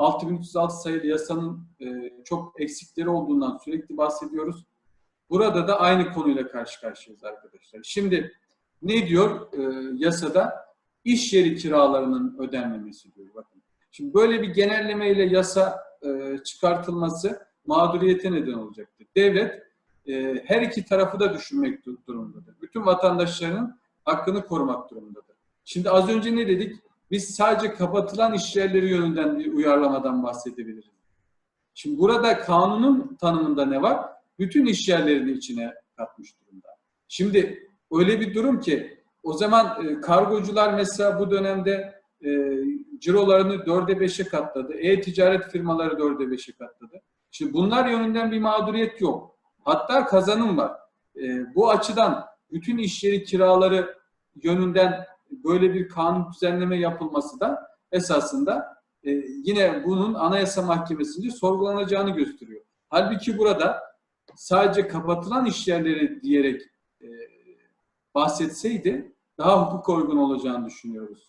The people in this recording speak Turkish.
6306 sayılı yasanın e, çok eksikleri olduğundan sürekli bahsediyoruz. Burada da aynı konuyla karşı karşıyayız arkadaşlar. Şimdi ne diyor e, yasada? İş yeri kiralarının ödenmemesi diyor. Bakın. Şimdi böyle bir genellemeyle yasa e, çıkartılması mağduriyete neden olacaktır. Devlet her iki tarafı da düşünmek du- durumundadır. Bütün vatandaşlarının hakkını korumak durumundadır. Şimdi az önce ne dedik? Biz sadece kapatılan iş yerleri yönünden bir uyarlamadan bahsedebiliriz. Şimdi burada kanunun tanımında ne var? Bütün iş yerlerini içine katmış durumda. Şimdi öyle bir durum ki o zaman e, kargocular mesela bu dönemde e, cirolarını dörde beşe katladı. E-ticaret firmaları dörde beşe katladı. Şimdi bunlar yönünden bir mağduriyet yok. Hatta kazanım var. E, bu açıdan bütün iş yeri kiraları yönünden böyle bir kanun düzenleme yapılması da esasında e, yine bunun Anayasa Mahkemesi'nce sorgulanacağını gösteriyor. Halbuki burada sadece kapatılan iş yerleri diyerek e, bahsetseydi daha hukuk uygun olacağını düşünüyoruz.